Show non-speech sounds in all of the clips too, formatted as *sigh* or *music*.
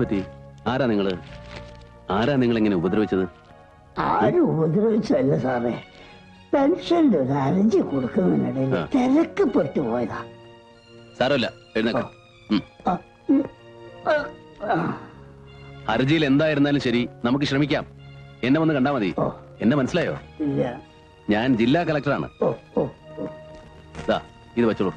എന്തു പറ്റി? ആരാ നിങ്ങൾ? ആരാ നിങ്ങൾ എങ്ങനെ ഉപദ്രവിച്ചത്? ആരും ഉപദ്രവിച്ചല്ല സാറേ. പെൻഷന്റെ ഒരു അരഞ്ചി കൊടുക്കുന്നതിനിടയിൽ തിരക്ക് പെട്ടു പോയതാ. സാരമില്ല എഴുന്നേക്കാം. ഹർജിയിൽ എന്തായിരുന്നാലും ശരി നമുക്ക് ശ്രമിക്കാം. എന്നെ വന്ന് കണ്ടാ മതി. എന്നെ മനസ്സിലായോ? ഞാൻ ജില്ലാ കളക്ടറാണ്. ഇത് വെച്ചോളൂ.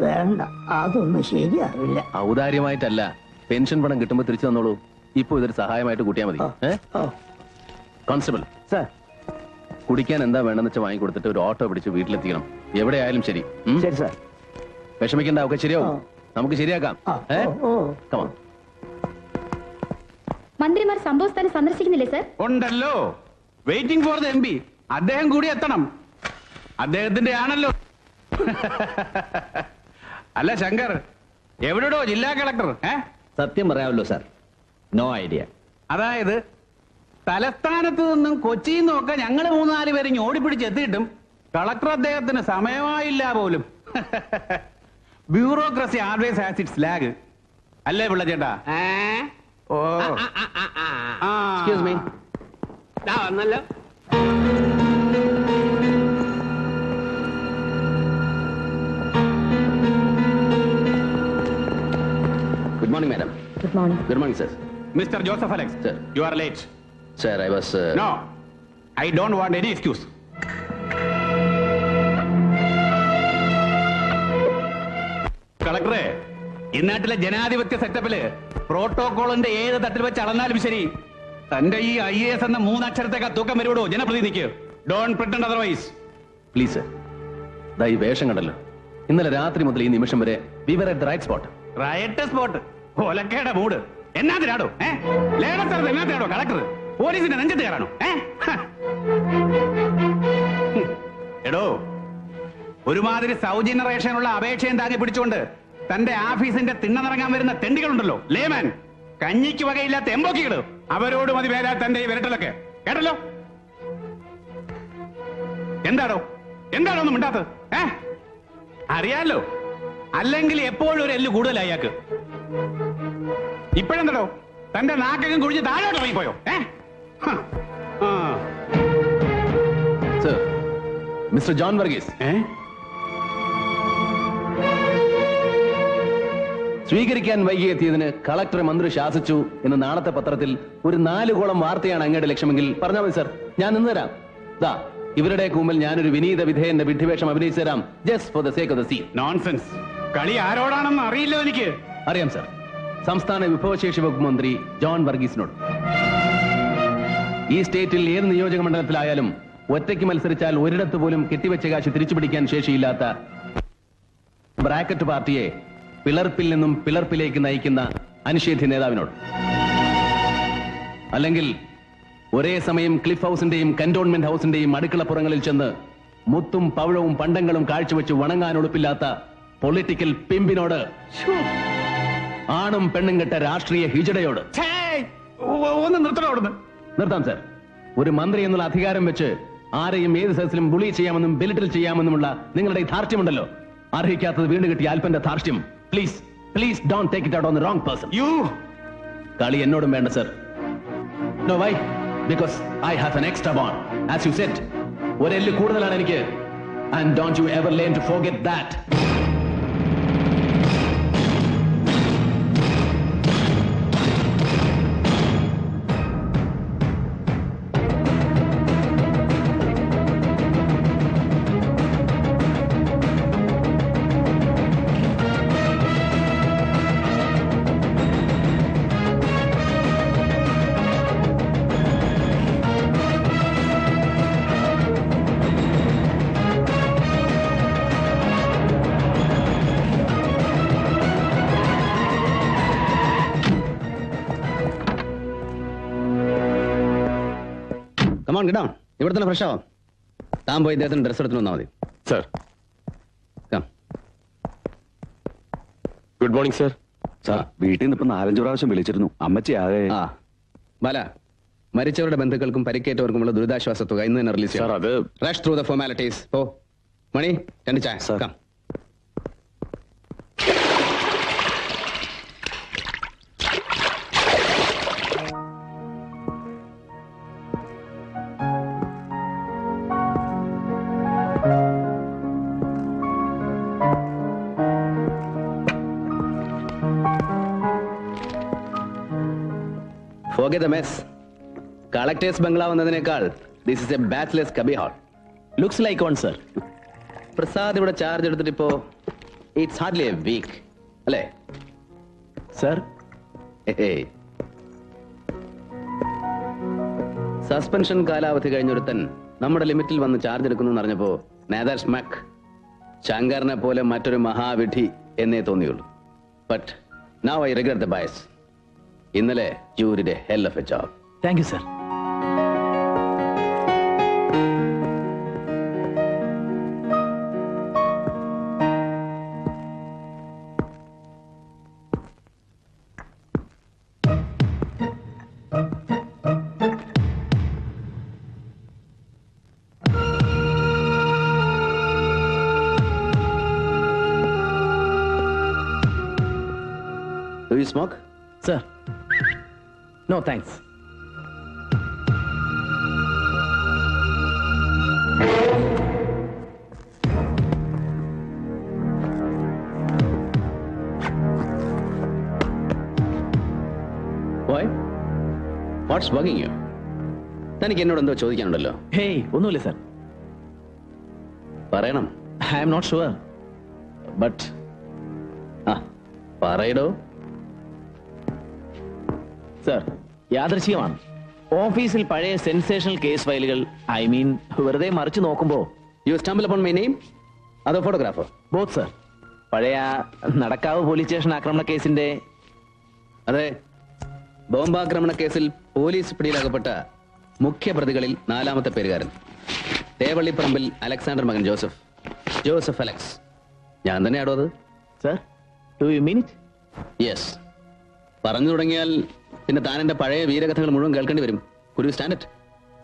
വേണ്ട അതൊന്നും ശരിയാവില്ല ഔദാര്യമായിട്ടല്ല. പെൻഷൻ പണം കിട്ടുമ്പോൾ തിരിച്ചു തന്നോളൂ. ഇപ്പൊ ഇതൊരു സഹായമായിട്ട് കൂട്ടിയാൽ മതി. കോൺസ്റ്റബിൾ. സാർ. കുടിക്കാൻ എന്താ വേണ്ടെന്ന് വെച്ചാൽ വാങ്ങിക്കൊടുത്തിട്ട് ഒരു ഓട്ടോ പിടിച്ച് വീട്ടിലെത്തിക്കണം. എവിടെയായാലും ശരി. ശരി സാർ. വിഷമിക്കണ്ട ഒക്കെ ശരിയാവും. നമുക്ക് ശരിയാക്കാം. മന്ത്രിമാർ സംഭവസ്ഥാനം സന്ദർശിക്കുന്നില്ലേ സർ? ഉണ്ടല്ലോ. Waiting for the M P അദ്ദേഹം കൂടി എത്തണം. അദ്ദേഹത്തിന്റെ ആണല്ലോ. *laughs* അല്ല ശങ്കർ. എവിടെയോ ജില്ലാ കളക്ടർ. ഏ? സത്യം പറയാമല്ലോ സാർ നോ ഐഡിയ അതായത് തലസ്ഥാനത്ത് നിന്നും കൊച്ചിയിൽ നിന്നൊക്കെ ഞങ്ങൾ മൂന്നാൽ പേര് ഇങ്ങ് ഓടിപ്പിടിച്ച് എത്തിയിട്ടും കളക്ടർ അദ്ദേഹത്തിന് സമയമായില്ല പോലും. Bureaucracy always has its lag അല്ലേ പിള്ള ചേട്ടാ? ഓ. ആ എക്സ്ക്യൂസ് മീ വന്നല്ലോ. Morning madam good morning good morning sir mister Joseph Alex Sir. You are late sir I was no I don't want any excuse കളക്ടറെ ഇന്നാട്ടിലെ ജനാധിപത്യ സെറ്റപ്പിൽ പ്രോട്ടോകോളിന്റെ ഏത് തട്ടിൽ വെച്ച് അളന്നാലും ശരി തന്റെ ഈ ഐ എസ് എന്ന മൂന്നക്ഷരത്തേക്ക് തൂക്കം വരുവിടോ? ജനപ്രതിനിധിക്ക്. Don't pretend otherwise please sir ദാ ഈ വേഷം കണ്ടല്ലോ. ഇന്നലെ രാത്രി മുതൽ ഈ നിമിഷം വരെ we were at the right spot riot spot ഒലക്കയുടെ മൂട്. എന്നാത്തിനാടോ? ഏ? ലേലസ്ഥലത്ത് എന്നാത്തിനാടോ കളക്ടർ പോലീസിന്റെ നെഞ്ചത്ത് കയറാണോ ഏ? എടോ ഒരുമാതിരി സൗജന്യ റേഷനുള്ള അപേക്ഷയും താങ്ങി പിടിച്ചുകൊണ്ട് തന്റെ ആഫീസിന്റെ തിണ്ണനിറങ്ങാൻ വരുന്ന തെണ്ടികളുണ്ടല്ലോ ലേമാൻ. കഞ്ഞിക്ക് വകയില്ലാത്ത എമ്പോക്കികൾ അവരോട് മതി വേല തന്റെ ഈ വിരട്ടലൊക്കെ. കേട്ടല്ലോ? എന്താടോ? എന്താണോ ഒന്നും മിണ്ടാത്തത്? ഏ? അറിയാലോ? അല്ലെങ്കിൽ എപ്പോഴും ഒരു എല്ല് കൂടുതലായി അയാൾക്ക്. ഇപ്പോഴെന്തടോ? തന്റെ നാക്കകം കുഴിച്ച് താഴോട്ട് ഇറങ്ങിപ്പോയോ? ഏ. Sir mister John Varghese. ഏ? സ്വീകരിക്കാൻ വൈകിയെത്തിയതിന് കളക്ടർ മന്ത്രി ശാസിച്ചു എന്ന് നാളത്തെ പത്രത്തിൽ ഒരു നാലുകോളം വാർത്തയാണ് അങ്ങയുടെ ലക്ഷ്യമെങ്കിൽ പറഞ്ഞാൽ മതി സർ. ഞാൻ നിന്ന് തരാം. ദാ ഇവരുടെ കൂമ്പിൽ ഞാനൊരു വിനീത വിധേയന്റെ വിഡ്ഢിവേഷം അഭിനയിച്ചു തരാം. Just for the sake of the scene nonsense കളി ആരോടാണെന്ന് അറിയില്ലോ എനിക്ക്. അറിയാം സർ. സംസ്ഥാന വിഭവശേഷി വകുപ്പ് മന്ത്രി ജോൺ വർഗീസിനോട്. ഈ സ്റ്റേറ്റിൽ ഏത് നിയോജക മണ്ഡലത്തിലായാലും ഒറ്റയ്ക്ക് മത്സരിച്ചാൽ ഒരിടത്ത് പോലും കെട്ടിവെച്ച കാശ് തിരിച്ചു പിടിക്കാൻ ശേഷിയില്ലാത്ത ബ്രാക്കറ്റ് പാർട്ടിയെ പിളർപ്പിൽ നിന്നും പിളർപ്പിലേക്ക് നയിക്കുന്ന അനിഷേധ്യ നേതാവിനോട്. അല്ലെങ്കിൽ ഒരേ സമയം ക്ലിഫ് ഹൗസിന്റെയും കന്റോൺമെന്റ് ഹൗസിന്റെയും അടുക്കളപ്പുറങ്ങളിൽ ചെന്ന് മുത്തും പവിഴവും പണ്ടങ്ങളും കാഴ്ചവെച്ച് വണങ്ങാൻ ഒളുപ്പില്ലാത്ത പൊളിറ്റിക്കൽ പിമ്പിനോട് ആണും പെണ്ണും കെട്ട രാഷ്ട്രീയ ഹിജടയോട്. ഒന്ന് നിർത്തണം അവിടുന്ന്. നിർത്താം സർ. ഒരു മന്ത്രി എന്നുള്ള അധികാരം വെച്ച് ആരെയും ഏത് സദസ്സിലും ബുളി ചെയ്യാമെന്നും ബെലിറ്റിൽ ചെയ്യാമെന്നുമുള്ള നിങ്ങളുടെ ഈ ധാർഷ്ട്യമുണ്ടല്ലോ. അർഹിക്കാത്തത് വീണ്ടും കിട്ടിയ അല്പന്റെ ധാർഷ്ട്യം. Please please don't take it out on wrong person you കളി എന്നോടും വേണ്ട sir. No why because I have an extra bone as you said ഒരെല്ല് കൂടുതലാണ് എനിക്ക്. And don't you ever learn to forget that come on കിട്ടാം ഇവിടെ തന്നെ fresh ആവാം. താൻ പോയി ഇദ്ദേഹത്തിന് ഡ്രസ് എടുത്തു വന്നാൽ മതി. Sir. Good morning sir sir വീട്ടിൽ നിന്ന് ഇപ്പൊ നാലഞ്ചു പ്രാവശ്യം വിളിച്ചിരുന്നു. അമ്മച്ചി ആകെ ആ. ബാല മരിച്ചവരുടെ ബന്ധുക്കൾക്കും പരിക്കേറ്റവർക്കുമുള്ള ദുരിതാശ്വാസ തുക ഇന്ന് തന്നെ റിലീസ് ചെയ്യാം. അത് റഷ് ത്രൂ ദ ഫോർമാലിറ്റീസ് ഓ മണി രണ്ട് ചായ. ഓക്കെ ദ മെസ് കളക്ടേഴ്സ് ബംഗ്ലാവ് എന്നതിനേക്കാൾ this is a bachelor's cubby hole looks like one sir Prasad ഇവിടെ ചാർജ് എടുത്തിട്ട് ഇപ്പോ ഇറ്റ്സ് ഹാർഡ്ലി എ വീക്ക് അല്ലേ? സർ സസ്പെൻഷൻ കാലാവധി കഴിഞ്ഞൊരുത്തൻ നമ്മുടെ ലിമിറ്റിൽ വന്ന് ചാർജ് എടുക്കുന്നു അറിഞ്ഞപ്പോ നേതാർ സ്മക് ശങ്കറിനെ പോലെ മറ്റൊരു മഹാവിധി എന്നേ തോന്നിയുള്ളൂ. But now I regret the bias ഇന്നലെ you did a hell of a job thank you sir do you smoke sir no thanks Why? What's bugging you? തനിക്ക് എന്നോട് എന്തോ ചോദിക്കാനുണ്ടല്ലോ. ഹേയ് ഒന്നുമില്ല സർ പറയണം. I am not sure but ആ പറയടോ. Sir യാദൃശ്യമാണ് ഓഫീസിൽ പഴയ സെൻസേഷണൽ കേസ് ഫയലുകൾ ഐ മീൻ വെറുതെ മറിച്ചു നോക്കുമ്പോ. You stumble upon my name അതോ ഫോട്ടോഗ്രാഫർ ബോത്ത് സർ. പഴയ നടക്കാവ് പോലീസ് സ്റ്റേഷൻ ആക്രമണ കേസിന്റെ അതെ. ബോംബാക്രമണ കേസിൽ പോലീസ് പിടിയിലകപ്പെട്ട മുഖ്യ പ്രതികളിൽ നാലാമത്തെ പേരുകാരൻ. തേവള്ളിപ്പറമ്പിൽ അലക്സാണ്ടർ മകൻ ജോസഫ്. Joseph Alex. ഞാൻ തന്നെയാണോ അത്? Sir to you minute yes പറഞ്ഞു തുടങ്ങിയാൽ പിന്നെ താൻ എന്റെ പഴയ വീരകഥകൾ മുഴുവൻ കേൾക്കേണ്ടി വരും. ഒരു standard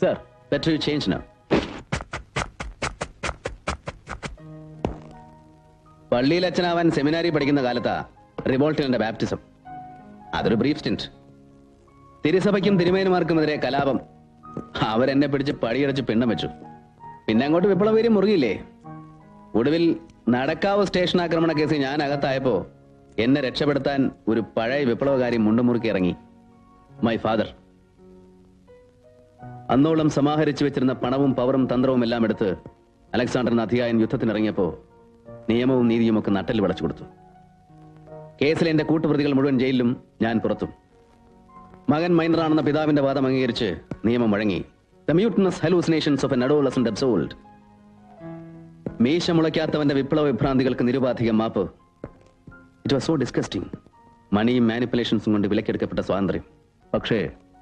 sir better you change now പള്ളിയിൽ അച്ഛനാവാൻ സെമിനാരി പഠിക്കുന്ന കാലത്താ റിവോൾട്ടിന്റെ ബാപ്റ്റിസം. അതൊരു ബ്രീഫ് സ്റ്റിന്റ് തിരുസഭയ്ക്കും തിരുമേനുമാർക്കുമെതിരെ കലാപം. അവരെന്നെ പിടിച്ച് പടിയടച്ച് പിണ്ണം വെച്ചു. പിന്നെ അങ്ങോട്ട് വിപ്ലവീര്യം മുറുകിയില്ലേ? ഒടുവിൽ നടക്കാവ് സ്റ്റേഷൻ ആക്രമണ കേസിൽ ഞാൻ അകത്തായപ്പോ എന്നെ രക്ഷപ്പെടുത്താൻ ഒരു പഴയ വിപ്ലവകാരി മുണ്ടുമുറുക്കി ഇറങ്ങി. മൈ ഫാദർ അന്നോളം സമാഹരിച്ചു വെച്ചിരുന്ന പണവും പവറും തന്ത്രവും എല്ലാം എടുത്ത് അലക്സാണ്ടർ അധികായൻ യുദ്ധത്തിനിറങ്ങിയപ്പോ നിയമവും നീതിയും ഒക്കെ നട്ടൽ വിളച്ചു കൊടുത്തു. കേസിലെ എന്റെ കൂട്ടുപ്രതികൾ മുഴുവൻ ജയിലിലും ഞാൻ പുറത്തും. മകൻ മൈനറാണെന്ന പിതാവിന്റെ വാദം അംഗീകരിച്ച് നിയമം വഴങ്ങി. ദ മീശ മുളയ്ക്കാത്തവന്റെ വിപ്ലവ വിഭ്രാന്തികൾക്ക് നിരുപാധികം മാപ്പ്. ഇറ്റ് വാസ് സോ ഡിസ്കസ്റ്റിംഗ് മണിയും മാനിപ്പുലേഷൻസും കൊണ്ട് വിലക്കെടുക്കപ്പെട്ട സ്വാതന്ത്ര്യം. പക്ഷേ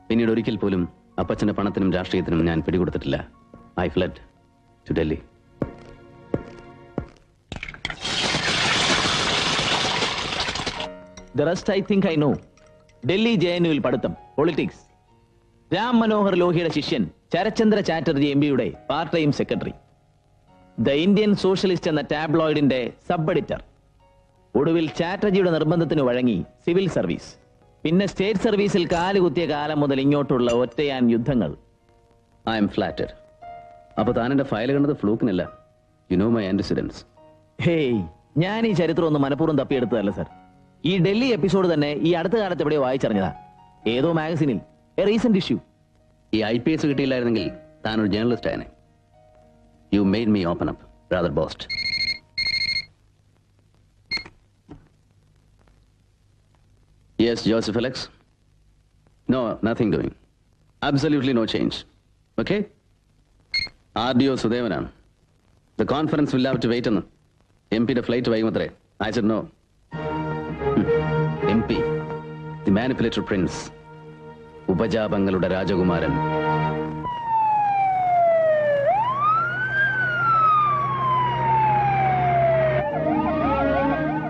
പിന്നീട് ഒരിക്കൽ പോലും അപ്പച്ചന്റെ പണത്തിനും രാഷ്ട്രീയത്തിനും ഞാൻ പിടികൊടുത്തിട്ടില്ല. I fled to Delhi. The rest I think I know Delhi J N യുവിൽ പഠിത്തം പൊളിറ്റിക്സ് രാം മനോഹർ ലോഹിയുടെ ശിഷ്യൻ ചരചന്ദ്ര ചാറ്റർജി എം പിയുടെ part time secretary the Indian socialist എന്ന ടാബ്ലോയിഡിന്റെ സബ് എഡിറ്റർ ഒടുവിൽ ചാറ്റർജിയുടെ നിർബന്ധത്തിന് വഴങ്ങി സിവിൽ സർവീസ് പിന്നെ സ്റ്റേറ്റ് സർവീസിൽ കാലുകുത്തിയ കാലം മുതൽ ഇങ്ങോട്ടുള്ള ഒറ്റയാൻ യുദ്ധങ്ങൾ. ഐ എം ഫ്ലാറ്റഡ് അപ്പൊ താൻ എന്റെ ഫയൽ കണ്ടത് ഫ്ലൂക്കിനല്ല. യു നോ മൈ ആന്റിസിഡൻസ് ഹേയ് ഞാൻ ഈ ചരിത്രം ഒന്ന് മനഃപൂർവം തപ്പിയെടുത്തതല്ല സർ ഈ ഡൽഹി എപ്പിസോഡ് തന്നെ ഈ അടുത്ത കാലത്ത് എവിടെയോ വായിച്ചറിഞ്ഞതാ. ഏതോ മാഗസിനിൽ എ റീസെന്റ് ഇഷ്യൂ ഈ ഐ പി എസ് കിട്ടിയില്ലായിരുന്നെങ്കിൽ താൻ ഒരു journalist ആയനെ. You made me open up rather boast yes Joseph Alex no nothing doing absolutely no change okay R D O സുദേവനാണ് the conference will have to wait എന്ന് M പിയുടെ flight വൈകുമത്രേ I said no M P the manipulator prince ഉപജാപങ്ങളുടെ രാജകുമാരൻ.